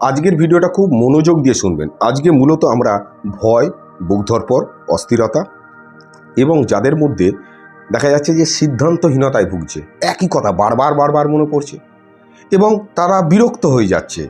আজকের ভিডিওটা খুব মনোযোগ দিয়ে শুনবেন। আজকে মূলত আমরা ভয় বুক ধরপর অস্থিরতা এবং যাদের মধ্যে দেখা যাচ্ছে যে সিদ্ধান্তহীনতায় ভুগছে, একই কথা বারবার বারবার মনে পড়ছে এবং তারা বিরক্ত হয়ে যাচ্ছে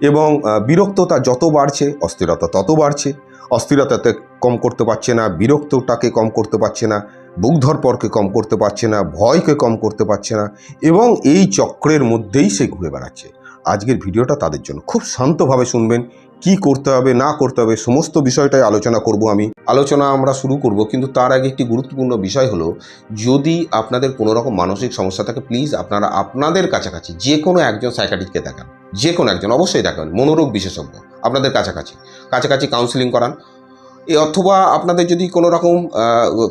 এবং বিরক্ততা যত বাড়ছে, অস্থিরতা তত বাড়ছে, অস্থিরতাতে কম করতে পারছে না, বিরক্তটাকে কম করতে পারছে না বুক ধরপরকে কম করতে পারছে না, ভয়কে কম করতে পারছে না এবং এই চক্রের মধ্যেই সে ঘুরে বেড়াচ্ছে। আজকের ভিডিওটা তাদের জন্য। খুব শান্তভাবে শুনবেন, কি করতে হবে, না করতে হবে, সমস্ত বিষয়টাই আলোচনা করব আমি। আলোচনা আমরা শুরু করব, কিন্তু তার আগে একটি গুরুত্বপূর্ণ বিষয় হলো, যদি আপনাদের কোনো রকম মানসিক সমস্যা থাকে প্লিজ আপনারা আপনাদের কাছাকাছি যে কোনো একজন সাইকাটিস্টকে দেখান। যে কোনো একজন, অবশ্যই দেখান, মনোরোগ বিশেষজ্ঞ, আপনাদের কাছাকাছি। কাছাকাছি কাউন্সিলিং করান অথবা আপনাদের যদি কোনো রকম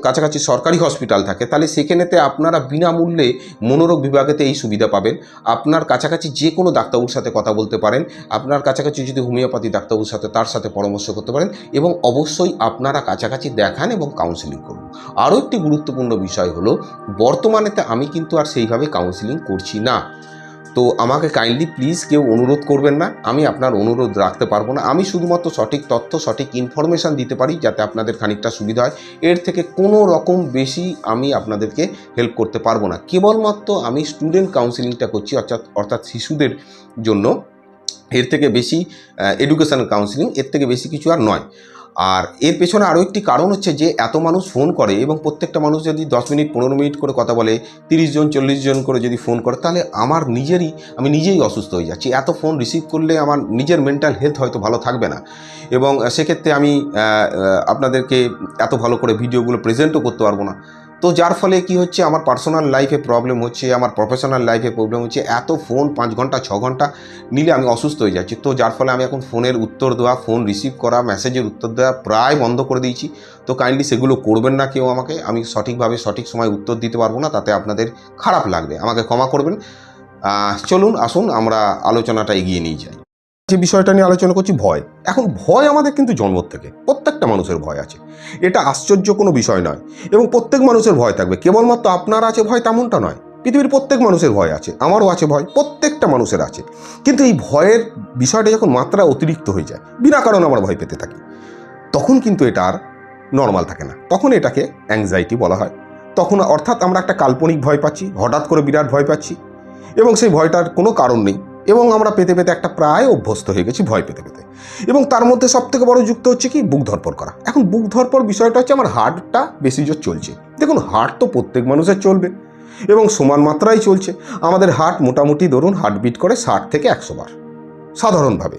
কাছাকাছি সরকারি হসপিটাল থাকে, তাহলে সেখানেতে আপনারা বিনামূল্যে মনোরোগ বিভাগেতে এই সুবিধা পাবেন। আপনার কাছাকাছি যে কোনো ডাক্তারবাবুর সাথে কথা বলতে পারেন, আপনার কাছাকাছি যদি হোমিওপ্যাথি ডাক্তারবাবুর সাথে, তার সাথে পরামর্শ করতে পারেন এবং অবশ্যই আপনারা কাছাকাছি দেখান এবং কাউন্সিলিং করুন। আরও একটি গুরুত্বপূর্ণ বিষয় হলো, বর্তমানেতে আমি কিন্তু আর সেইভাবে কাউন্সিলিং করছি না। তো আমাকে কাইন্ডলি প্লিজ কেউ অনুরোধ করবেন না। আমি আপনার অনুরোধ রাখতে পারব না। আমি শুধুমাত্র সঠিক তথ্য, সঠিক ইনফরমেশান দিতে পারি যাতে আপনাদের খানিকটা সুবিধা হয়। এর থেকে কোনো রকম বেশি আমি আপনাদেরকে হেল্প করতে পারব না। কেবলমাত্র আমি স্টুডেন্ট কাউন্সিলিংটা করছি, অর্থাৎ অর্থাৎ শিশুদের জন্য। এর থেকে বেশি এডুকেশনাল কাউন্সিলিং এর থেকে বেশি কিছু আর নয়। আর এর পেছনে আরও একটি কারণ হচ্ছে যে এত মানুষ ফোন করে এবং প্রত্যেকটা মানুষ যদি দশ মিনিট, পনেরো মিনিট করে কথা বলে, তিরিশ জন, চল্লিশ জন করে যদি ফোন করে, তাহলে আমার নিজেরই, আমি নিজেই অসুস্থ হয়ে যাচ্ছি। এত ফোন রিসিভ করলে আমার নিজের মেন্টাল হেলথ হয়তো ভালো থাকবে না। এবং সেক্ষেত্রে আমি আপনাদেরকে এত ভালো করে ভিডিওগুলো প্রেজেন্টও করতে পারব না। তো যার ফলে কি হচ্ছে, আমার পার্সোনাল লাইফে প্রবলেম হচ্ছে, আমার প্রফেশনাল লাইফে প্রবলেম হচ্ছে, এত ফোন পাঁচ ঘণ্টা, ছ ঘণ্টা নিলে আমি অসুস্থ হয়ে যাচ্ছি। তো যার ফলে আমি এখন ফোনের উত্তর দেওয়া ফোন রিসিভ করা মেসেজের উত্তর দেওয়া প্রায় বন্ধ করে দিয়েছি। তো কাইন্ডলি সেগুলো করবেন না কেউ আমাকে, আমি সঠিকভাবে সঠিক সময় উত্তর দিতে পারব না, তাতে আপনাদের খারাপ লাগবে। আমাকে ক্ষমা করবেন। চলুন, আসুন, আমরা আলোচনাটা এগিয়ে নিয়ে যাই। যে বিষয়টা নিয়ে আলোচনা করছি, ভয়। এখন ভয় আমাদের কিন্তু জন্ম থেকে। প্রত্যেকটা মানুষের ভয় আছে। এটা আশ্চর্য কোনো বিষয় নয়। এবং প্রত্যেক মানুষের ভয় থাকবে। কেবলমাত্র আপনার আছে ভয় তেমনটা নয়। পৃথিবীর প্রত্যেক মানুষের ভয় আছে। আমারও আছে ভয়। প্রত্যেকটা মানুষের আছে। কিন্তু এই ভয়ের বিষয়টা যখন মাত্রা অতিরিক্ত হয়ে যায়, বিনা কারণে আমরা ভয় পেতে থাকি। তখন কিন্তু এটা আর নর্মাল থাকে না। তখন এটাকে অ্যাংজাইটি বলা হয়। তখন অর্থাৎ আমরা একটা কাল্পনিক ভয় পাচ্ছি, হঠাৎ করে বিরাট ভয় পাচ্ছি। এবং সেই ভয়টার কোনো কারণ নেই। এবং আমরা পেতে পেতে একটা প্রায় অভ্যস্ত হয়ে গেছি, ভয় পেতে পেতে। এবং তার মধ্যে সব থেকে বড় যুক্ত হচ্ছে কি? বুক ধরপর করা। এখন বুক ধরপর বিষয়টা হচ্ছে আমার হার্টটা বেশি জোর চলছে। দেখুন, হার্ট তো প্রত্যেক মানুষের চলবে এবং সমান মাত্রায় চলছে। আমাদের হার্ট মোটামুটি ধরুন হার্টবিট করে ষাট থেকে একশো বার, সাধারণভাবে।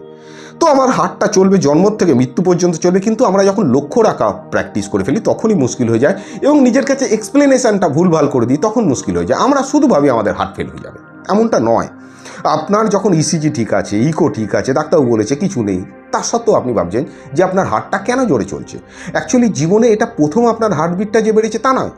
তো আমার হার্টটা চলবে, জন্ম থেকে মৃত্যু পর্যন্ত চলবে, কিন্তু আমরা যখন লক্ষ্য রাখা প্র্যাকটিস করে ফেলি, তখনই মুশকিল হয়ে যায় এবং নিজের কাছে এক্সপ্লেনেশনটা ভুলভাল করে দিই, তখন মুশকিল হয়ে যায়। আমরা শুধু ভাবি আমাদের হার্ট ফেল হয়ে যাবে। এমনটা নয়। আপনার যখন ইসিজি ঠিক আছে ইকো ঠিক আছে, ডাক্তারবাবু বলেছে কিছু নেই। তা সত্ত্বেও আপনি ভাবছেন যে আপনার হার্টটা কেন জোরে চলছে? অ্যাকচুয়ালি জীবনে এটা প্রথম আপনার হার্টবিটটা যে বেড়েছে তা নয়।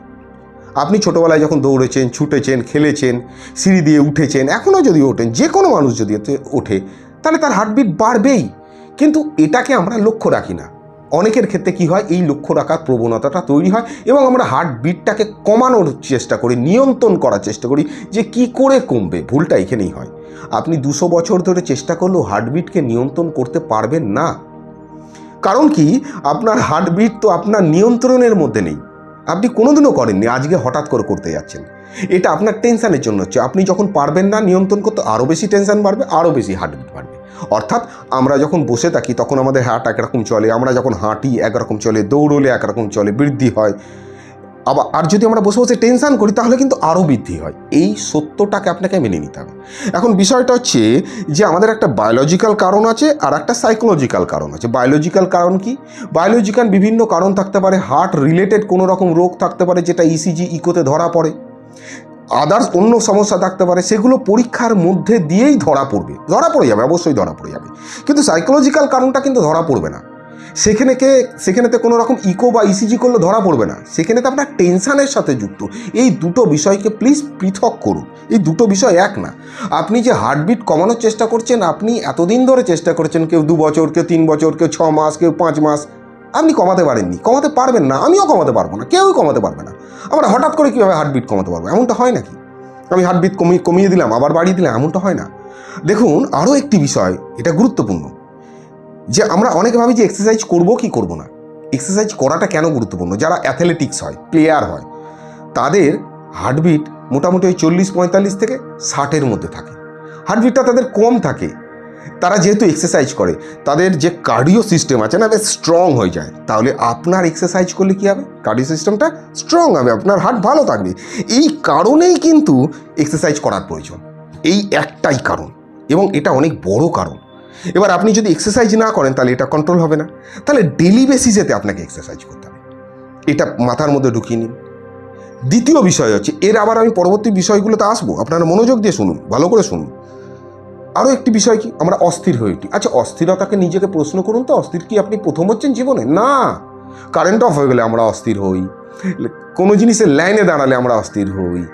আপনি ছোটোবেলায় যখন দৌড়েছেন, ছুটেছেন, খেলেছেন, সিঁড়ি দিয়ে উঠেছেন, এখনও যদি ওঠেন, যে কোনো মানুষ যদি ওঠে, তাহলে তার হার্টবিট বাড়বেই। কিন্তু এটাকে আমরা লক্ষ্য রাখি না। অনেকের ক্ষেত্রে কি হয়, এই লক্ষ্য রাখার প্রবণতাটা তৈরি হয় এবং আমরা হার্টবিটটাকে কমানোর চেষ্টা করি, নিয়ন্ত্রণ করার চেষ্টা করি যে কি করে কমবে, ভুলটা এখানেই হয়। আপনি দুশো বছর ধরে চেষ্টা করলেও হার্টবিটকে নিয়ন্ত্রণ করতে পারবেন না। কারণ কি? আপনার হার্টবিট তো আপনার নিয়ন্ত্রণের মধ্যে নেই। আপনি কোনোদিনও করেননি, আজকে হঠাৎ করে করতে যাচ্ছেন। এটা আপনার টেনশানের জন্য হচ্ছে। আপনি যখন পারবেন না নিয়ন্ত্রণ করতে আরও বেশি টেনশন বাড়বে আরও বেশি হার্টবিট বাড়বে। অর্থাৎ আমরা যখন বসে থাকি, তখন আমাদের হার্ট একরকম চলে, আমরা যখন হাঁটি, একরকম চলে, দৌড়লে একরকম চলে, বৃদ্ধি হয়। আবার, আর যদি আমরা বসে বসে টেনশান করি, তাহলে কিন্তু আরও বৃদ্ধি হয়। এই সত্যটাকে আপনাকে মেনে নিতে হবে। এখন বিষয়টা হচ্ছে যে, আমাদের একটা বায়োলজিক্যাল কারণ আছে আর একটা সাইকোলজিক্যাল কারণ আছে। বায়োলজিক্যাল কারণ কি? বায়োলজিক্যাল বিভিন্ন কারণ থাকতে পারে। হার্ট রিলেটেড কোনো রকম রোগ থাকতে পারে, যেটা E ইসিজি ইকোতে ধরা পড়ে। আদার্স অন্য সমস্যা থাকতে পারে। সেগুলো পরীক্ষার মধ্যে দিয়েই ধরা পড়বে। ধরা পড়ে যাবে, অবশ্যই ধরা পড়ে যাবে। কিন্তু সাইকোলজিক্যাল কারণটা কিন্তু ধরা পড়বে না। সেখানে কে সেখানেতে কোনো রকম ইকো বা ইসিজি করলে ধরা পড়বে না। সেখানে তো আপনার টেনশানের সাথে যুক্ত। এই দুটো বিষয়কে প্লিজ পৃথক করুন। এই দুটো বিষয় এক না। আপনি যে হার্টবিট কমানোর চেষ্টা করছেন, আপনি এতদিন ধরে চেষ্টা করেছেন কেউ দু বছর, কেউ তিন বছর, কেউ ছ মাস, কেউ পাঁচ মাস। আপনি কমাতে পারেননি। কমাতে পারবেন না। আমিও কমাতে পারব না। কেউই কমাতে পারবে না। আমরা হঠাৎ করে কীভাবে হার্টবিট কমাতে পারব? এমনটা হয় নাকি? আমি হার্টবিট কমিয়ে কমিয়ে দিলাম, আবার বাড়িয়ে দিলাম, এমনটা হয় না। দেখুন, আরও একটি বিষয়, এটা গুরুত্বপূর্ণ। যে আমরা অনেকে ভাবি যে এক্সারসাইজ করব কি করব না? এক্সারসাইজ করাটা কেন গুরুত্বপূর্ণ? যারা অ্যাথলেটিক্স হয় প্লেয়ার হয়, তাদের হার্টবিট মোটামুটি ওই চল্লিশ পঁয়তাল্লিশ থেকে ষাটের মধ্যে থাকে। হার্টবিটটা তাদের কম থাকে। তারা যেহেতু এক্সারসাইজ করে, তাদের যে কার্ডিও সিস্টেম আছে না, বেশ স্ট্রং হয়ে যায়। তাহলে আপনার এক্সারসাইজ করলে কী হবে? কার্ডিও সিস্টেমটা স্ট্রং হবে, আপনার হার্ট ভালো থাকবে। এই কারণেই কিন্তু এক্সারসাইজ করার প্রয়োজন। এই একটাই কারণ। এবং এটা অনেক বড় কারণ। এবার আপনি যদি এক্সারসাইজ না করেন, তাহলে এটা কন্ট্রোল হবে না। তাহলে ডেলি বেসিসেতে আপনাকে এক্সারসাইজ করতে হবে। এটা মাথার মধ্যে ঢুকিয়ে নিন। দ্বিতীয় বিষয় হচ্ছে, এর আবার আমি পরবর্তী বিষয়গুলোতে আসব। আপনারা মনোযোগ দিয়ে শুনুন, ভালো করে শুনুন। আরও একটি বিষয় কি? আমরা অস্থির হয়ে উঠি। আচ্ছা অস্থিরতাকে নিজেকে প্রশ্ন করুন তো, অস্থির কি আপনি প্রথম হচ্ছেন জীবনে? না। কারেন্ট অফ হয়ে গেলে আমরা অস্থির হই। কোনো জিনিসের লাইনে দাঁড়ালে আমরা অস্থির হই।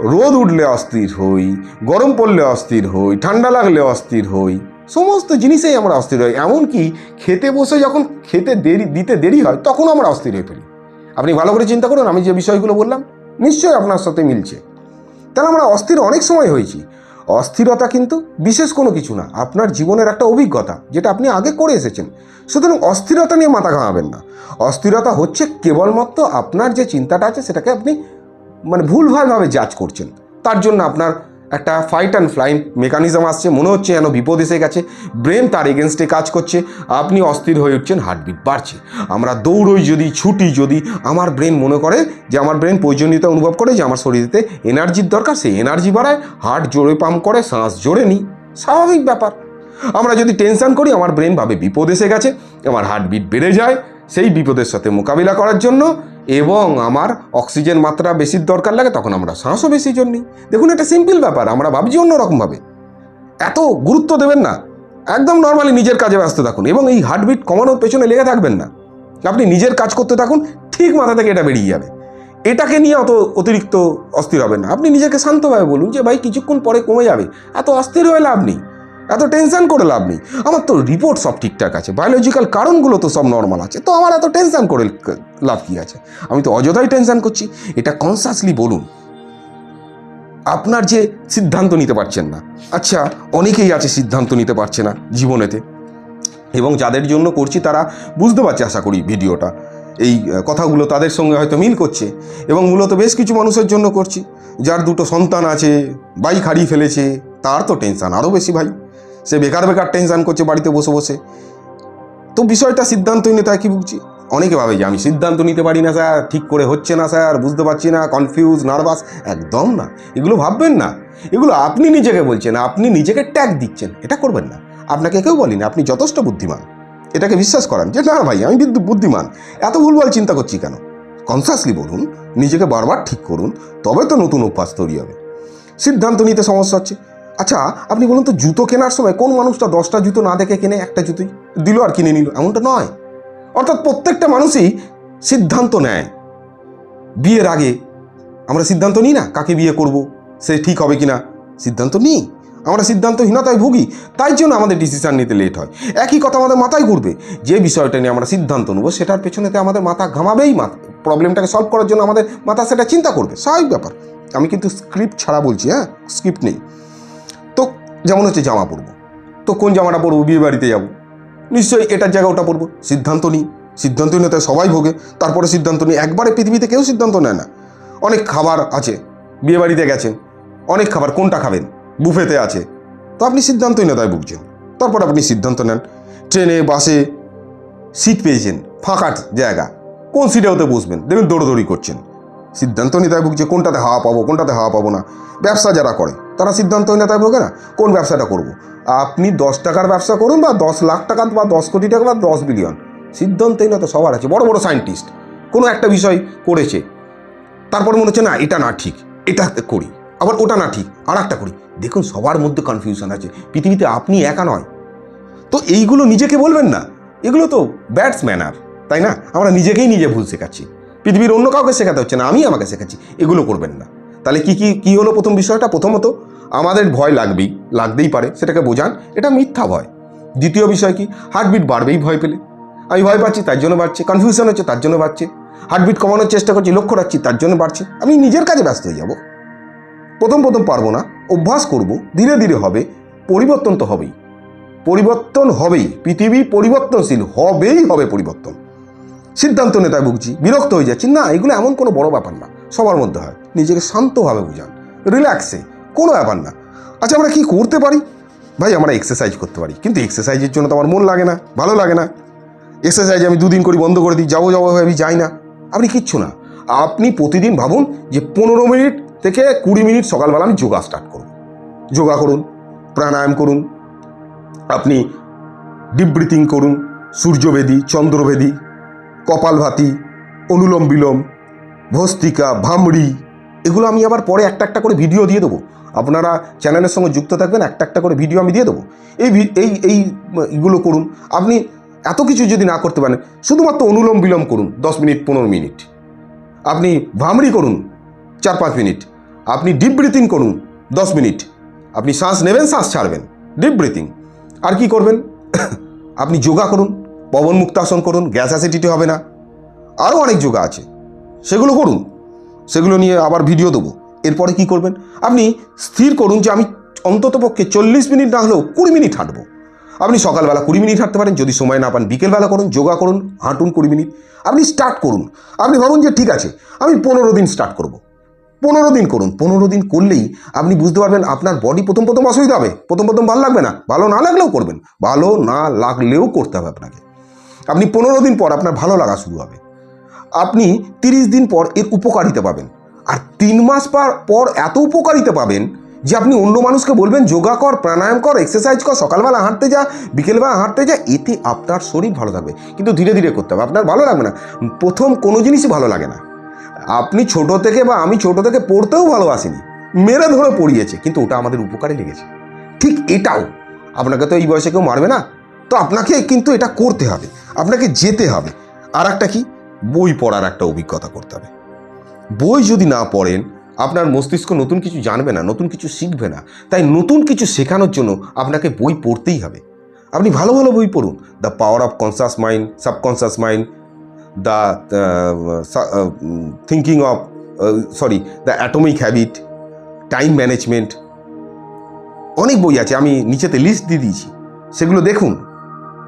রোদ উঠলে অস্থির হই। গরম পড়লে অস্থির হই। ঠান্ডা লাগলে অস্থির হই। সমস্ত জিনিসেই আমরা অস্থির হই। এমনকি খেতে বসে যখন খেতে দেরি, দিতে দেরি হয় তখন আমরা অস্থির হয়ে ফেলি আপনি ভালো করে চিন্তা করুন, আমি যে বিষয়গুলো বললাম, নিশ্চয়ই আপনার সাথে মিলছে। তাহলে আমরা অস্থির অনেক সময় হয়েছি। অস্থিরতা কিন্তু বিশেষ কোনো কিছু না, আপনার জীবনের একটা অভিজ্ঞতা, যেটা আপনি আগে করে এসেছেন। সুতরাং অস্থিরতা নিয়ে মাথা ঘামাবেন না। অস্থিরতা হচ্ছে কেবলমাত্র আপনার যে চিন্তাটা আছে, সেটাকে আপনি মানে ভুলভালভাবে জাজ করছেন। তার জন্য আপনার একটা ফাইট অ্যান্ড ফ্লাইন মেকানিজম আসছে, মনে হচ্ছে যেন বিপদ এসে গেছে। ব্রেন তার এগেনস্টে কাজ করছে, আপনি অস্থির হয়ে উঠছেন হার্টবিট বাড়ছে। আমরা দৌড়ই যদি, ছুটি যদি, আমার ব্রেন মনে করে যে আমার ব্রেন প্রয়োজনীয়তা অনুভব করে যে আমার শরীরেতে এনার্জির দরকার, সেই এনার্জি বাড়ায় হার্ট জোরে পাম্প করে, শ্বাস জোরে নিই। স্বাভাবিক ব্যাপার। আমরা যদি টেনশন করি, আমার ব্রেন ভাবে বিপদ এসে গেছে, আমার হার্টবিট বেড়ে যায় সেই বিপদের সাথে মোকাবিলা করার জন্য এবং আমার অক্সিজেন মাত্রা বেশির দরকার লাগে, তখন আমরা শ্বাসও বেশি জন্য নিই দেখুন, এটা সিম্পল ব্যাপার, আমরা ভাবছি অন্যরকমভাবে এত গুরুত্ব দেবেন না। একদম নর্মালি নিজের কাজে ব্যস্ত থাকুন এবং এই হার্টবিট কমানোর পেছনে লেগে থাকবেন না। আপনি নিজের কাজ করতে থাকুন, ঠিক মাথা থেকে এটা বেরিয়ে যাবে। এটাকে নিয়ে অত অতিরিক্ত অস্থির হবেন না। আপনি নিজেকে শান্তভাবে বলুন যে, ভাই, কিছুক্ষণ পরে কমে যাবে। এত অস্থির হয়ে লাভ নেই। এত টেনশন করে লাভ নেই। আমার তো রিপোর্ট সব ঠিকঠাক আছে। বায়োলজিক্যাল কারণগুলো তো সব নর্মাল আছে। তো আমার এত টেনশন করে লাভ কী আছে? আমি তো অযথাই টেনশন করছি। এটা কনসাসলি বলুন। আপনার যে সিদ্ধান্ত নিতে পারছেন না। আচ্ছা অনেকেই আছে সিদ্ধান্ত নিতে পারছে না জীবনেতে। এবং যাদের জন্য করছি তারা বুঝতে পারছে আশা করি ভিডিওটা। এই কথাগুলো তাদের সঙ্গে হয়তো মিল করছে। এবং মূলত বেশ কিছু মানুষের জন্য করছি। যার দুটো সন্তান আছে বাইক হারিয়ে ফেলেছে, তার তো টেনশান আরও বেশি ভাই। সে বেকার বেকার টেনশন করছে, বাড়িতে বসে বসে। তো বিষয়টা সিদ্ধান্ত নিতে হয় কি বুঝছি? অনেকে ভাবে যে আমি সিদ্ধান্ত নিতে পারি না স্যার, ঠিক করে হচ্ছে না স্যার, বুঝতে পারছি না কনফিউজ নার্ভাস একদম না। এগুলো ভাববেন না। এগুলো আপনি নিজেকে বলছেন, আপনি নিজেকে ট্যাগ দিচ্ছেন, এটা করবেন না। আপনাকে কেউ বলিনি, আপনি যথেষ্ট বুদ্ধিমান। এটাকে বিশ্বাস করান যে, না ভাই, আমি বুদ্ধিমান। এত ভুলভাল চিন্তা করছি কেন? কনসাসলি বলুন, নিজেকে বারবার ঠিক করুন, তবে তো নতুন অভ্যাস তৈরি হবে। সিদ্ধান্ত নিতে সমস্যা হচ্ছে। আচ্ছা আপনি বলুন তো, জুতো কেনার সময় কোন মানুষটা দশটা জুতো না দেখে কেনে একটা জুতোই দিল আর কিনে নিল? এমনটা নয়। অর্থাৎ প্রত্যেকটা মানুষই সিদ্ধান্ত নেয়। বিয়ের আগে আমরা সিদ্ধান্ত নিই না কাকে বিয়ে করব, সে ঠিক হবে কি না সিদ্ধান্ত নিই। আমরা সিদ্ধান্তহীনতায় ভুগি, তাই জন্য আমাদের ডিসিশান নিতে লেট হয়। একই কথা আমাদের মাথায় ঘুরবে, যে বিষয়টা নিয়ে আমরা সিদ্ধান্ত নেব, সেটার পেছনেতে আমাদের মাথা ঘামাবেই মাথা। প্রবলেমটাকে সলভ করার জন্য আমাদের মাথা সেটা চিন্তা করবে, স্বাভাবিক ব্যাপার। আমি কিন্তু স্ক্রিপ্ট ছাড়া বলছি হ্যাঁ? স্ক্রিপ্ট নেই। যেমন হচ্ছে জামা পরবো। তো কোন জামাটা পরবো? বিয়ে বাড়িতে যাব। নিশ্চয়ই এটার জায়গা ওটা পড়ব সিদ্ধান্ত নিই সিদ্ধান্তহীনতায় সবাই ভোগে। তারপরে সিদ্ধান্ত নিই। একবারে পৃথিবীতে কেউ সিদ্ধান্ত নেয় না। অনেক খাবার আছে। বিয়ে বাড়িতে গেছেন। অনেক খাবার। কোনটা খাবেন? বুফেতে আছে। তো আপনি সিদ্ধান্তহীনতায় ভুগছেন। তারপর আপনি সিদ্ধান্ত নেন। ট্রেনে, বাসে সিট পেয়েছেন। ফাঁকা জায়গা। কোন সিটে ওতে বসবেন? দেখবেন দৌড়দৌড়ি করছেন। সিদ্ধান্ত নিতায় ভুগছে। কোনটাতে হাওয়া পাবো? কোনটাতে হাওয়া পাবো না? ব্যবসা যারা করে তারা সিদ্ধান্তহীনতায় ভোগে না? কোন ব্যবসাটা করব। আপনি দশ টাকার ব্যবসা করুন বা দশ লাখ টাকা বা দশ কোটি টাকা বা দশ বিলিয়ন। সিদ্ধান্তহীনতা সবার আছে। বড় বড় সায়েন্টিস্ট কোনো একটা বিষয় করেছে। তারপর মনে হচ্ছে, না, এটা না ঠিক। এটা করি। আবার ওটা না ঠিক। আর একটা করি। দেখুন, সবার মধ্যে কনফিউশন আছে। পৃথিবীতে আপনি একা নয়। তো এইগুলো নিজেকে বলবেন না। এগুলো তো ব্যাটস ম্যানার তাই না? আমরা নিজেকেই নিজে ভুল শেখাচ্ছি। পৃথিবীর অন্য কাউকে শেখাতে হচ্ছে না। আমি আমাকে শেখাচ্ছি। এগুলো করবেন না। তাহলে কি কি, কী হলো প্রথম বিষয়টা? প্রথমত আমাদের ভয় লাগবেই, লাগতেই পারে, সেটাকে বোঝান, এটা মিথ্যা ভয়। দ্বিতীয় বিষয় কি? হার্টবিট বাড়বেই ভয় পেলে। আমি ভয় পাচ্ছি, তার জন্য বাড়ছে। কনফিউশন হচ্ছে, তার জন্য বাড়ছে। হার্টবিট কমানোর চেষ্টা করছি, লক্ষ্য রাখছি, তার জন্য বাড়ছে। আমি নিজের কাজে ব্যস্ত হয়ে যাব। প্রথম প্রথম পারব না, অভ্যাস করব, ধীরে ধীরে হবে, পরিবর্তন তো হবেই। পরিবর্তন হবেই, পৃথিবী পরিবর্তনশীল হবেই হবে পরিবর্তন। সিদ্ধান্ত নেতায় ভুগছি, বিরক্ত হয়ে যাচ্ছি। না, এগুলো এমন কোনো বড় ব্যাপার না, সবার মধ্যে হয়। নিজেকে শান্তভাবে বুঝান। রিল্যাক্সে কোনো ব্যাপার না। আচ্ছা আমরা কি করতে পারি? ভাই, আমরা এক্সারসাইজ করতে পারি। কিন্তু এক্সারসাইজের জন্য তো আমার মন লাগে না, ভালো লাগে না। এক্সারসাইজ আমি দুদিন করি, বন্ধ করে দিই, যাব যাব আমি যাই না। আপনি কিচ্ছু না। আপনি প্রতিদিন ভাবুন যে পনেরো মিনিট থেকে কুড়ি মিনিট সকালবেলা আমি যোগা স্টার্ট করব। যোগা করুন, প্রাণায়াম করুন, আপনি ডিপ ব্রিথিং করুন, সূর্যবেদী, চন্দ্রবেদী, কপালভাতি, অনুলোম বিলোম, ভস্তিকা, ভামড়ি, এগুলো আমি আবার পরে একটা একটা করে ভিডিও দিয়ে দেবো। আপনারা চ্যানেলের সঙ্গে যুক্ত থাকবেন, একটা একটা করে ভিডিও আমি দিয়ে দেবো। এই এই এইগুলো করুন। আপনি এত কিছু যদি না করতে পারেন, শুধুমাত্র অনুলোম বিলোম করুন, দশ মিনিট, পনেরো মিনিট। আপনি ভামড়ি করুন, চার পাঁচ মিনিট। আপনি ডিপ ব্রিথিং করুন, দশ মিনিট। আপনি শ্বাস নেবেন, শ্বাস ছাড়বেন ডিপ ব্রিথিং আর কি করবেন? আপনি যোগা করুন, পবন মুক্তাসন করুন, গ্যাস অ্যাসিডিটি হবে না। আরও অনেক যোগা আছে। সেগুলো করুন। সেগুলো নিয়ে আবার ভিডিও দেবো। এরপরে কি করবেন? আপনি স্থির করুন যে আমি অন্তত পক্ষে চল্লিশ মিনিট না হলেও কুড়ি মিনিট হাঁটবো। আপনি সকালবেলা কুড়ি মিনিট হাঁটতে পারেন, যদি সময় না পান বিকেলবেলা করুন, যোগা করুন, হাঁটুন কুড়ি মিনিট। আপনি স্টার্ট করুন। আপনি ভাবুন যে ঠিক আছে, আমি পনেরো দিন স্টার্ট করব। পনেরো দিন করুন। পনেরো দিন করলেই আপনি বুঝতে পারবেন আপনার বডি প্রথম প্রথম অসুবিধা হবে। প্রথম প্রথম ভালো লাগবে না। ভালো না লাগলেও করবেন। ভালো না লাগলেও করতে হবে আপনাকে। আপনি পনেরো দিন পর আপনার ভালো লাগা শুরু হবে। আপনি তিরিশ দিন পর এর উপকারিতা পাবেন। আর তিন মাস পর পর এত উপকারিতা পাবেন যে আপনি অন্য মানুষকে বলবেন, যোগা কর, প্রাণায়াম কর এক্সারসাইজ কর, সকালবেলা হাঁটতে যা, বিকেলবেলা হাঁটতে যা। এতে আপনার শরীর ভালো থাকবে। কিন্তু ধীরে ধীরে করতে হবে। আপনার ভালো লাগবে না। প্রথম কোনো জিনিসই ভালো লাগে না। আপনি ছোট থেকে বা আমি ছোট থেকে পড়তেও ভালোবাসিনি। মেরে ধরে পড়িয়েছে। কিন্তু ওটা আমাদের উপকারে লেগেছে। ঠিক এটাও। আপনাকে তো এই বয়সে কেউ মারবে না। তো আপনাকে কিন্তু এটা করতে হবে। আপনাকে যেতে হবে। আর একটা কি? বই পড়ার একটা অভিজ্ঞতা করতে হবে। বই যদি না পড়েন, আপনার মস্তিষ্ক নতুন কিছু জানবে না, নতুন কিছু শিখবে না। তাই নতুন কিছু শেখানোর জন্য আপনাকে বই পড়তেই হবে। আপনি ভালো ভালো বই পড়ুন। The power of conscious mind subconscious mind the thinking of sorry the atomic habit time management অনেক বই আছে, আমি নিচেতে লিস্ট দিয়ে দিয়েছি। সেগুলো দেখুন।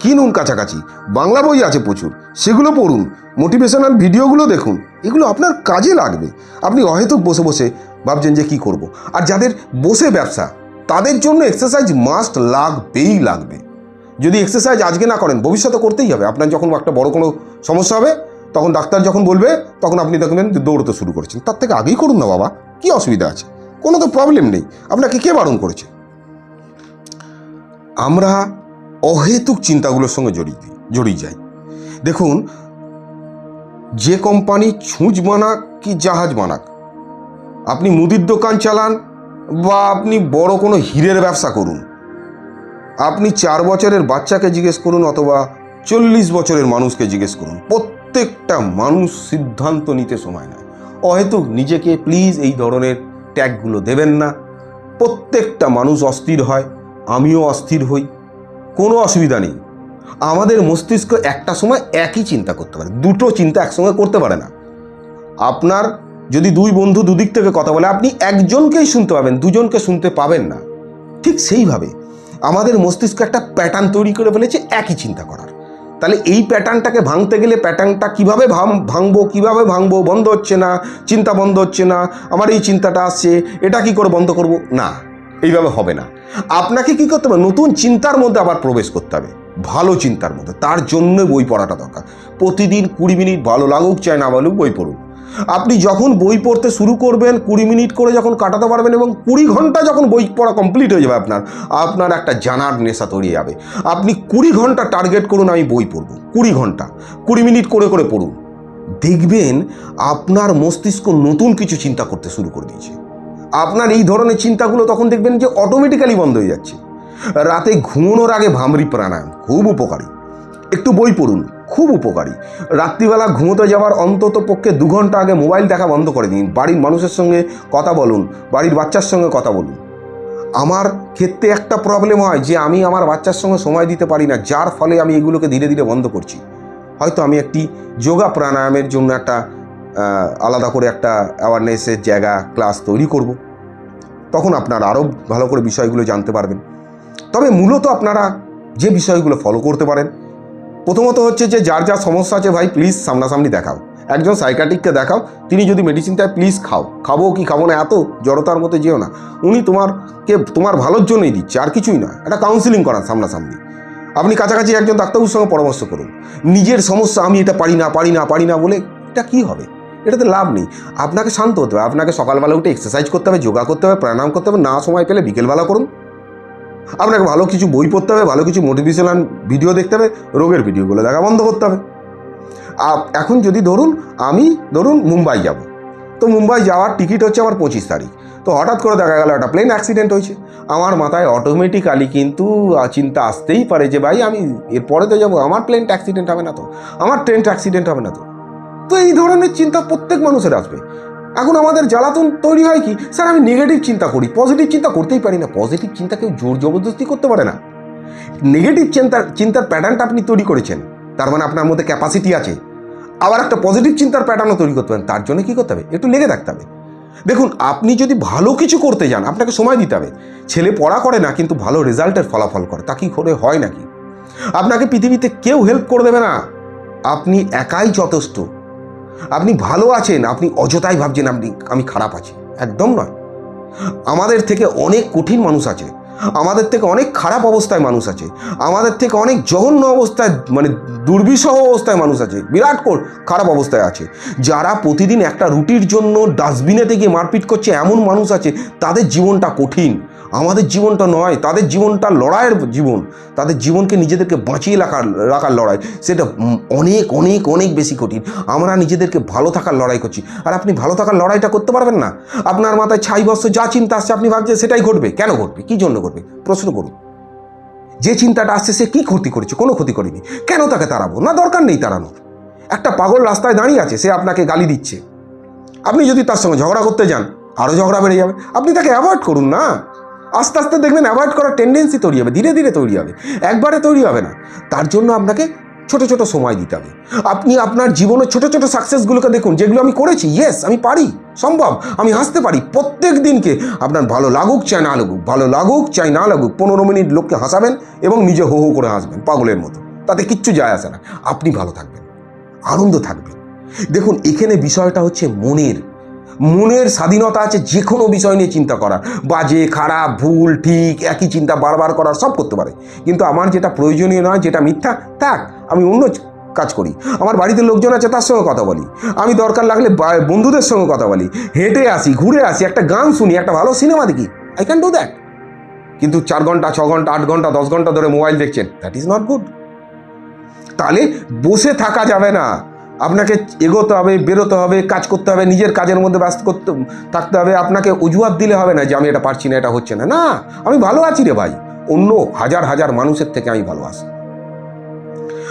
কিনুন কাছাকাছি? বাংলা বই আছে প্রচুর। সেগুলো পড়ুন। মোটিভেশনাল ভিডিওগুলো দেখুন। এগুলো আপনার কাজে লাগবে। আপনি অহেতুক বসে বসে ভাবছেন যে কি করব। আর যাদের বসে ব্যবসা, তাদের জন্য এক্সারসাইজ মাস্ট লাগবেই লাগবে। যদি এক্সারসাইজ আজকে না করেন, ভবিষ্যতে করতেই হবে। আপনার যখন একটা বড় কোনো সমস্যা হবে, তখন ডাক্তার যখন বলবে, তখন আপনি দেখবেন দৌড়তে শুরু করেছেন। তার থেকে আগেই করুন না বাবা। কি অসুবিধা আছে? কোনো তো প্রবলেম নেই। আপনাকে কে বারণ করেছে? আমরা অহেতুক চিন্তাগুলোর সঙ্গে জড়িয়ে জড়িয়ে যাই। দেখুন, যে কোম্পানি ছুঁচ বানাক কি জাহাজ বানাক, আপনি মুদির দোকান চালান বা আপনি বড় কোনো হীরের ব্যবসা করুন, আপনি চার বছরের বাচ্চাকে জিজ্ঞেস করুন অথবা চল্লিশ বছরের মানুষকে জিজ্ঞেস করুন, প্রত্যেকটা মানুষ সিদ্ধান্ত নিতে সময় নেয়। অহেতুক, নিজেকে প্লিজ এই ধরনের ট্যাগগুলো দেবেন না। প্রত্যেকটা মানুষ অস্থির হয়, আমিও অস্থির হই। কোনো অসুবিধা নেই। আমাদের মস্তিষ্ক একটা সময় একই চিন্তা করতে পারে, দুটো চিন্তা একসঙ্গে করতে পারে না। আপনার যদি দুই বন্ধু দুদিক থেকে কথা বলে, আপনি একজনকেই শুনতে পাবেন, দুজনকে শুনতে পাবেন না। ঠিক সেইভাবে আমাদের মস্তিষ্ক একটা প্যাটার্ন তৈরি করে ফেলেছে একই চিন্তা করার। তাহলে এই প্যাটার্নটাকে ভাঙতে গেলে প্যাটার্নটা কীভাবে ভাঙ- ভাঙবো, কীভাবে ভাঙবো, বন্ধ হচ্ছে না, চিন্তা বন্ধ হচ্ছে না, আমার এই চিন্তাটা আসছে, এটা কি করে বন্ধ করব? না। এইভাবে হবে না। আপনাকে কি করতে হবে? নতুন চিন্তার মধ্যে আবার প্রবেশ করতে হবে। ভালো চিন্তার মধ্যে। তার জন্য বই পড়াটা দরকার। প্রতিদিন কুড়ি মিনিট ভালো লাগুক, চাই না ভালুক বই পড়ুন। আপনি যখন বই পড়তে শুরু করবেন, কুড়ি মিনিট করে যখন কাটাতে পারবেন এবং কুড়ি ঘণ্টা যখন বই পড়া কমপ্লিট হয়ে যাবে আপনার আপনার একটা জানার নেশা তৈরি যাবে আপনি কুড়ি ঘণ্টা টার্গেট করুন, আমি বই পড়ব। কুড়ি ঘণ্টা। কুড়ি মিনিট করে করে পড়ুন। দেখবেন আপনার মস্তিষ্ক নতুন কিছু চিন্তা করতে শুরু করে দিয়েছে। আপনার এই ধরনের চিন্তাগুলো তখন দেখবেন যে অটোমেটিক্যালি বন্ধ হয়ে যাচ্ছে। রাতে ঘুমানোর আগে ভামরি প্রাণায়াম, খুব উপকারী। একটু বই পড়ুন, খুব উপকারী। রাত্রিবেলা ঘুমোতে যাওয়ার অন্তত পক্ষে দু ঘণ্টা আগে মোবাইল দেখা বন্ধ করে দিন। বাড়ির মানুষের সঙ্গে কথা বলুন, বাড়ির বাচ্চার সঙ্গে কথা বলুন। আমার ক্ষেত্রে একটা প্রবলেম হয় যে আমি আমার বাচ্চার সঙ্গে সময় দিতে পারি না, যার ফলে আমি এগুলোকে ধীরে ধীরে বন্ধ করছি। হয়তো আমি একটি যোগা প্রাণায়ামের জন্য একটা আলাদা করে একটা অ্যাওয়ারনেসের জায়গা ক্লাস তৈরি করব। তখন আপনার আরও ভালো করে বিষয়গুলো জানতে পারবেন। তবে মূলত আপনারা যে বিষয়গুলো ফলো করতে পারেন, প্রথমত হচ্ছে যে যার যা সমস্যা আছে ভাই প্লিজ সামনাসামনি দেখাও। একজন সাইকাটিককে দেখাও, তিনি যদি মেডিসিন দেয় প্লিজ খাও। খাব কি খাব না, এত জড়তার মতো যেও না। উনি তোমারকে, তোমার ভালোর জন্যই দিচ্ছে, আর কিছুই না একটা কাউন্সিলিং করান সামনাসামনি। আপনি কাছাকাছি একজন ডাক্তারবাবুর সঙ্গে পরামর্শ করুন। নিজের সমস্যা, আমি এটা পারি না পারি না পারি না বলে এটা কি হবে? এটাতে লাভ নেই। আপনাকে শান্ত হতে হবে, আপনাকে সকালবেলা উঠে এক্সারসাইজ করতে হবে, যোগা করতে হবে, প্রাণায়াম করতে হবে, না সময় পেলে বিকেলবেলা করুন। আপনাকে ভালো কিছু বই পড়তে হবে, ভালো কিছু মোটিভেশনাল ভিডিও দেখতে হবে, রোগের ভিডিওগুলো দেখা বন্ধ করতে হবে। এখন যদি ধরুন, আমি ধরুন মুম্বাই যাব। তো মুম্বাই যাওয়ার টিকিট হচ্ছে আমার পঁচিশ তারিখ। তো হঠাৎ করে দেখা গেল একটা প্লেন অ্যাক্সিডেন্ট হয়েছে। আমার মাথায় অটোমেটিক্যালি কিন্তু চিন্তা আসতেই পারে যে ভাই আমি এরপরে তো যাব, আমার প্লেনটা অ্যাক্সিডেন্ট হবে না তো। আমার ট্রেনটা অ্যাক্সিডেন্ট হবে না তো। তো এই ধরনের চিন্তা প্রত্যেক মানুষের আসবে। এখন আমাদের জ্বালাতন তৈরি হয় কি? স্যার, আমি নেগেটিভ চিন্তা করি পজিটিভ চিন্তা করতেই পারি না। পজিটিভ চিন্তা কেউ জোর জবরদস্তি করতে পারে না। নেগেটিভ চিন্তার চিন্তার প্যাটার্নটা আপনি তৈরি করেছেন, তার মানে আপনার মধ্যে ক্যাপাসিটি আছে। আবার একটা পজিটিভ চিন্তার প্যাটার্নও তৈরি করতে পারেন, তার জন্য কী করতে হবে? একটু লেগে থাকতে হবে। দেখুন, আপনি যদি ভালো কিছু করতে যান, আপনাকে সময় দিতে হবে। ছেলে পড়া করে না, কিন্তু ভালো রেজাল্টের ফলাফল করে। তা কি করে হয় নাকি? আপনাকে পৃথিবীতে কেউ হেল্প করে দেবে না। আপনি একাই যথেষ্ট। আপনি ভালো আছেন, আপনি অযথাই ভাবছেন আপনি, আমি খারাপ আছি। একদম নয়। আমাদের থেকে অনেক কঠিন মানুষ আছে। আমাদের থেকে অনেক খারাপ অবস্থায় মানুষ আছে। আমাদের থেকে অনেক জঘন্য অবস্থায় মানে দুর্বিষহ অবস্থায় মানুষ আছে। বিরাট খারাপ অবস্থায় আছে। যারা প্রতিদিন একটা রুটির জন্য ডাস্টবিনেতে গিয়ে মারপিট করছে এমন মানুষ আছে, তাদের জীবনটা কঠিন। আমাদের জীবনটা নয়, তাদের জীবনটা লড়াইয়ের জীবন। তাদের জীবনকে নিজেদেরকে বাঁচিয়ে রাখার রাখার লড়াই, সেটা অনেক অনেক অনেক বেশি কঠিন। আমরা নিজেদেরকে ভালো থাকার লড়াই করছি। আর আপনি ভালো থাকার লড়াইটা করতে পারবেন না। আপনার মাথায় ছাই বস্ত্র যা চিন্তা আসছে, আপনি ভাবছেন সেটাই ঘটবে। কেন ঘটবে? কী জন্য ঘটবে? প্রশ্ন করুন। যে চিন্তাটা আসছে, সে কী ক্ষতি করেছে? কোনো ক্ষতি করেনি। কেন তাকে তাড়াবো? না, দরকার নেই তাড়ানো একটা পাগল রাস্তায় দাঁড়িয়ে আছে, সে আপনাকে গালি দিচ্ছে। আপনি যদি তার সঙ্গে ঝগড়া করতে যান আরও ঝগড়া বেড়ে যাবে। আপনি তাকে অ্যাভয়েড করুন না। আস্তে আস্তে দেখবেন অ্যাভয়েড করার টেন্ডেন্সি তৈরি হবে, ধীরে ধীরে তৈরি হবে, একবারে তৈরি হবে না। তার জন্য আপনাকে ছোট ছোট সময় দিতে হবে। আপনি আপনার জীবনের ছোট ছোট সাকসেসগুলোকে দেখুন, যেগুলো আমি করেছি ইয়েস আমি পারি, সম্ভব, আমি হাসতে পারি। প্রত্যেক দিনকে আপনার ভালো লাগুক, চাই না লাগুক, ভালো লাগুক, চাই না লাগুক, পনেরো মিনিট লোককে হাসাবেন এবং নিজে হো হো করে হাসবেন, পাগলের মতো। তাতে কিচ্ছু যায় আসে না। আপনি ভালো থাকবেন, আনন্দ থাকবেন। দেখুন, এখানে বিষয়টা হচ্ছে মনের মনের স্বাধীনতা আছে যে কোনো বিষয় নিয়ে চিন্তা করার বাজে, খারাপ, ভুল, ঠিক, একই চিন্তা বারবার করার সব করতে পারে। কিন্তু আমার যেটা প্রয়োজনীয় নয়, যেটা মিথ্যা, থাক, আমি অন্য কাজ করি। আমার বাড়িতে লোকজন আছে, তার সঙ্গে কথা বলি। আমি দরকার লাগলে বন্ধুদের সঙ্গে কথা বলি। হেঁটে আসি, ঘুরে আসি, একটা গান শুনি, একটা ভালো সিনেমা দেখি। আই ক্যান ডু দ্যাট কিন্তু চার ঘণ্টা, ছ ঘণ্টা, আট ঘণ্টা, দশ ঘণ্টা ধরে মোবাইল দেখছেন দ্যাট ইজ নট গুড তাহলে বসে থাকা যাবে না। আপনাকে এগোতে হবে, বেরোতে হবে, কাজ করতে হবে, নিজের কাজের মধ্যে ব্যস্ত করতে, থাকতে হবে। আপনাকে অজুহাত দিলে হবে না যে আমি এটা পারছি না, এটা হচ্ছে না। না, আমি ভালো আছি রে ভাই। অন্য হাজার হাজার মানুষের থেকে আমি ভালো আছি।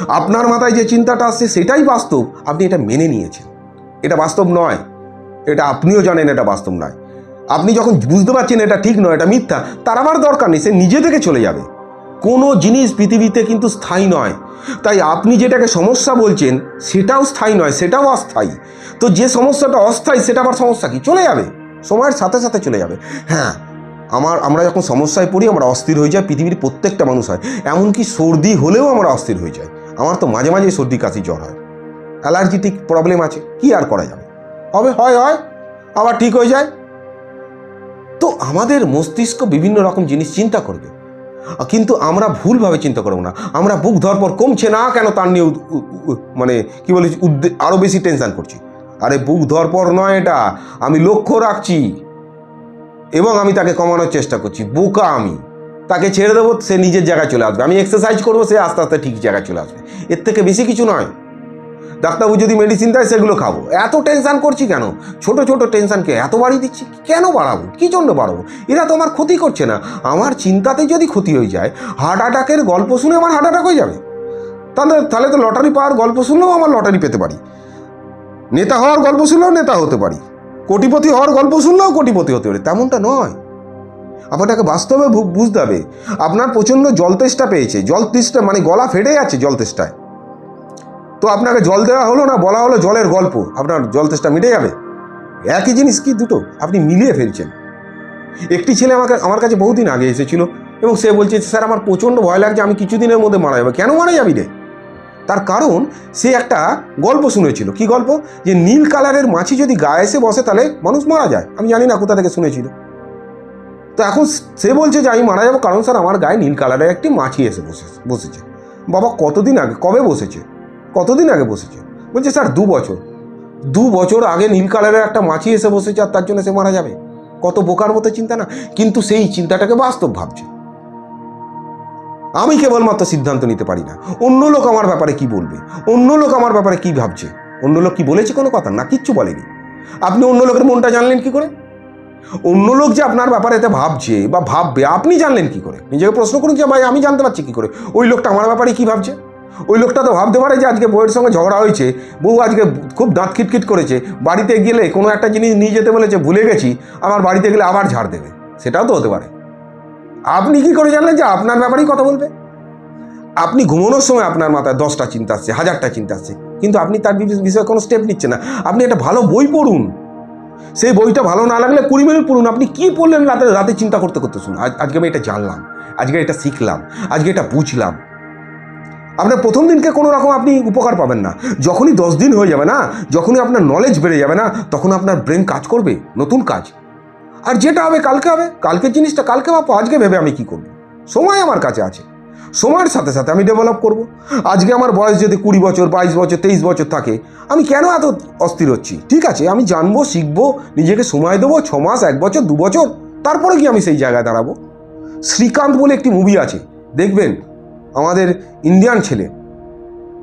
আপনার মাথায় যে চিন্তাটা আসছে, সেটাই বাস্তব। আপনি এটা মেনে নিয়েছেন। এটা বাস্তব নয়। এটা আপনিও জানেন, এটা বাস্তব নয়। আপনি যখন বুঝতে পারছেন এটা ঠিক নয়, এটা মিথ্যা, তার আমার দরকার নেই। সে নিজে থেকে চলে যাবে। কোনো জিনিস পৃথিবীতে কিন্তু স্থায়ী নয়। তাই আপনি যেটাকে সমস্যা বলছেন, সেটাও স্থায়ী নয়, সেটাও অস্থায়ী। তো যে সমস্যাটা অস্থায়ী, সেটা আবার সমস্যা কি? চলে যাবে। সময়ের সাথে সাথে চলে যাবে। হ্যাঁ আমার, আমরা যখন সমস্যায় পড়ি, আমরা অস্থির হয়ে যাই, পৃথিবীর প্রত্যেকটা মানুষ হয়। এমনকি সর্দি হলেও আমরা অস্থির হয়ে যাই। আমার তো মাঝে মাঝে সর্দি, কাশি, জ্বর হয়। অ্যালার্জিটিক প্রবলেম আছে, কি আর করা যাবে? হবে, হয় হয়, আবার ঠিক হয়ে যায়। তো আমাদের মস্তিষ্ক বিভিন্ন রকম জিনিস চিন্তা করবে। কিন্তু আমরা ভুলভাবে চিন্তা করব না। আমরা বুক ধরপর কমছে না কেন তার নিয়ে মানে কি বলি, উদ্দে- আরও বেশি টেনশান করছি। আরে বুক ধরপর নয় এটা, আমি লক্ষ্য রাখছি এবং আমি তাকে কমানোর চেষ্টা করছি, বোকা আমি। তাকে ছেড়ে দেবো, সে নিজের জায়গায় চলে আসবে। আমি এক্সারসাইজ করব, সে আস্তে আস্তে ঠিক জায়গায় চলে আসবে। এর থেকে বেশি কিছু নয়। ডাক্তারবাবু যদি মেডিসিন দেয়, সেগুলো খাব। এত টেনশান করছি কেন? ছোট ছোট টেনশানকে এত বাড়িয়ে দিচ্ছি, কেন বাড়াবো? কী জন্য বাড়াবো? এরা তো আমার ক্ষতি করছে না। আমার চিন্তাতে যদি ক্ষতি হয়ে যায় হার্ট অ্যাটাকের গল্প শুনে আমার হার্ট অ্যাটাক হয়ে যাবে। তাহলে তাহলে তো লটারি পাওয়ার গল্প শুনলেও আমার লটারি পেতে পারি। নেতা হওয়ার গল্প শুনলেও নেতা হতে পারি। কোটিপতি হওয়ার গল্প শুনলেও কোটিপতি হতে পারি। তেমনটা নয়। আপনাকে বাস্তবে বুঝতে হবে। আপনার প্রচণ্ড জল তেষ্টা পেয়েছে। জল তেষ্টা মানে গলা ফেটে যাচ্ছে জল তেষ্টায়। তো আপনাকে জল দেওয়া হলো না, বলা হলো জলের গল্প। আপনার জল তেষ্টা মিটে যাবে একই জিনিস কি দুটো? আপনি মিলিয়ে ফেলছেন। একটি ছেলে আমাকে, আমার কাছে বহুদিন আগে এসেছিল এবং সে বলছে স্যার, আমার প্রচণ্ড ভয় লাগছে, আমি কিছুদিনের মধ্যে মারা যাব। কেন মারা যাবি রে? তার কারণ, সে একটা গল্প শুনেছিল। কি গল্প? যে নীল কালারের মাছি যদি গায়ে এসে বসে, তাহলে মানুষ মারা যায়। আমি জানি না কোথা থেকে শুনেছিল। তো এখন সে বলছে যে, আমি মারা যাব কারণ, স্যার, আমার গায়ে নীল কালারের একটি মাছি এসে বসে বসেছে। বাবা কতদিন আগে, কবে বসেছে? কতদিন আগে বসেছে? বলছে, স্যার, দু বছর। দু বছর আগে নীল কালারের একটা মাছি এসে বসেছে আর তার জন্য সে মারা যাবে? কত বোকার মতো চিন্তা না? কিন্তু সেই চিন্তাটাকে বাস্তব ভাবছে। আমি কেবলমাত্র সিদ্ধান্ত নিতে পারি না। অন্য লোক আমার ব্যাপারে কি বলবে? অন্য লোক আমার ব্যাপারে কি ভাবছে? অন্য লোক কি বলেছে কোনো কথা? না, কিচ্ছু বলেনি। আপনি অন্য লোকের মনটা জানলেন কি করে? অন্য লোক যে আপনার ব্যাপারে এতে ভাবছে বা ভাববে, আপনি জানলেন কি করে? নিজেকে প্রশ্ন করুন যে, ভাই, আমি জানতে পারছি কি করে? ওই লোকটা আমার ব্যাপারে কি ভাবছে? ওই লোকটা তো ভাবতে পারে যে আজকে বউয়ের সঙ্গে ঝগড়া হয়েছে। বউ আজকে খুব দাঁত খিটখিট করেছে। বাড়িতে গেলে কোনো একটা জিনিস নিয়ে যেতে বলেছে, ভুলে গেছি আমার বাড়িতে গেলে আবার ঝাড় দেবে। সেটাও তো হতে পারে। আপনি কি করে জানলেন যে আপনার ব্যাপারেই কথা বলবে? আপনি ঘুমানোর সময় আপনার মাথায় দশটা চিন্তা আসছে, হাজারটা চিন্তা আসছে। কিন্তু আপনি তার বিষয়ে কোনো স্টেপ নিচ্ছেন না। আপনি একটা ভালো বই পড়ুন। সেই বইটা ভালো না লাগলে কুড়ি মিনিট পড়ুন। আপনি কি পড়লেন রাতে? রাতে চিন্তা করতে করতে শুনুন। আজকে আমি এটা জানলাম, আজকে এটা শিখলাম, আজকে এটা বুঝলাম। আপনার প্রথম দিনকে কোনো রকম আপনি উপকার পাবেন না। যখনই দশ দিন হয়ে যাবে না, যখনই আপনার নলেজ বেড়ে যাবে না, তখন আপনার ব্রেন কাজ করবে, নতুন কাজ। আর যেটা হবে কালকে হবে, কালকের জিনিসটা কালকে ভাবো আজকে ভেবে আমি কি করব? সময় আমার কাছে আছে। সময়ের সাথে সাথে আমি ডেভেলপ করব। আজকে আমার বয়স যদি কুড়ি বছর, বাইশ বছর, তেইশ বছর থাকে, আমি কেন এত অস্থির হচ্ছি? ঠিক আছে, আমি জানব, শিখব, নিজেকে সময় দেবো, ছ মাস, এক বছর, দু বছর, তারপরে কি আমি সেই জায়গায় দাঁড়াবো। শ্রীকান্ত বলে একটি মুভি আছে, দেখবেন? আমাদের ইন্ডিয়ান ছেলে।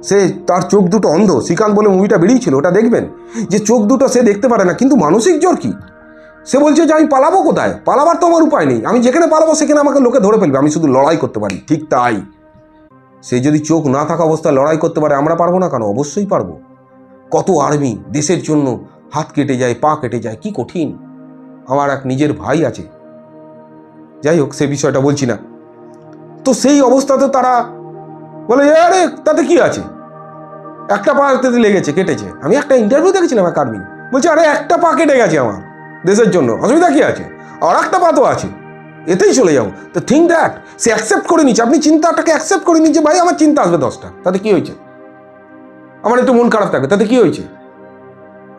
সে তার চোখ দুটো অন্ধ, শ্রীকান্ত বলে মুভিটা বেরিয়েছিল, ওটা দেখবেন? যে চোখ দুটো সে দেখতে পারে না, কিন্তু মানসিক জ্বর কি? সে বলছে যে, আমি পালাবো কোথায়? পালাবার তো আমার উপায় নেই। আমি যেখানে পালাবো, সেখানে আমাকে লোকে ধরে ফেলবে। আমি শুধু লড়াই করতে পারি। ঠিক তাই। সে যদি চোখ না থাকা অবস্থায় লড়াই করতে পারে, আমরা পারব না কেন? অবশ্যই পারব। কত আর্মি দেশের জন্য হাত কেটে যায়, পা কেটে যায়, কি কঠিন। আমার এক নিজের ভাই আছে। যাই হোক, সে বিষয়টা বলছি না। তো সেই অবস্থাতে তারা বলে আরে, তাতে কি আছে? একটা পা তাতে লেগেছে, কেটেছে। আমি একটা ইন্টারভিউ দেখেছিলাম এক আর্মি বলছে, আরে, একটা পা কেটে গেছে আমার দেশের জন্য। অসুবিধা কি আছে? আর একটা পা তো আছে। এতেই চলে যাব। তো থিঙ্ক দ্যাট সে অ্যাকসেপ্ট করে নিচ্ছে। আপনি চিন্তাটাকে অ্যাকসেপ্ট করে নিচ্ছে ভাই, আমার চিন্তা আসবে দশটা। তাতে কি হয়েছে? আমার একটু মন খারাপ থাকবে। তাতে কি হয়েছে?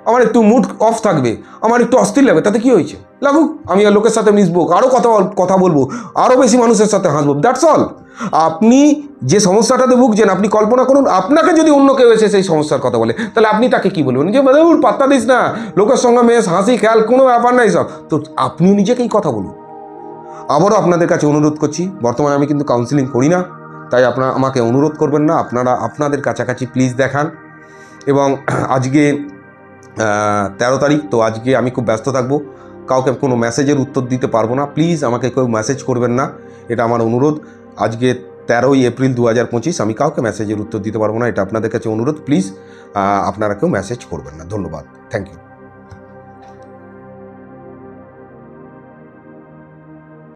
আমার একটু মুড অফ থাকবে, আমার একটু অস্থির লাগবে, তাতে কী হয়েছে? লাগুক, আমি আর লোকের সাথে মিশবো আরও কথা কথা বলব আরও বেশি মানুষের সাথে হাসবো দ্যাটস অল আপনি যে সমস্যাটাতে ভুগছেন আপনি কল্পনা করুন, আপনাকে যদি অন্য কেউ এসে সেই সমস্যার কথা বলে, তাহলে আপনি তাকে কি বলবেন? যে মানে পাত্তা দিস না, লোকের সঙ্গে মেশ, হাসি, খেয়াল, কোনো ব্যাপার নাই সব। তো আপনিও নিজেকেই কথা বলুন। আবারও আপনাদের কাছে অনুরোধ করছি, বর্তমানে আমি কিন্তু কাউন্সিলিং করি না, তাই আপনারা আমাকে অনুরোধ করবেন না, আপনারা, আপনাদের কাছাকাছি প্লিজ দেখান। এবং আজকে তেরো তারিখ, তো আজকে আমি খুব ব্যস্ত থাকব। কাউকে কোনো মেসেজের উত্তর দিতে পারব না। প্লিজ আমাকে কেউ মেসেজ করবেন না। এটা আমার অনুরোধ। আজকে তেরোই এপ্রিল দু হাজার পঁচিশ, আমি কাউকে মেসেজের উত্তর দিতে পারব না। এটা আপনাদের কাছে অনুরোধ। প্লিজ আপনারা কেউ মেসেজ করবেন না। ধন্যবাদ। Thank you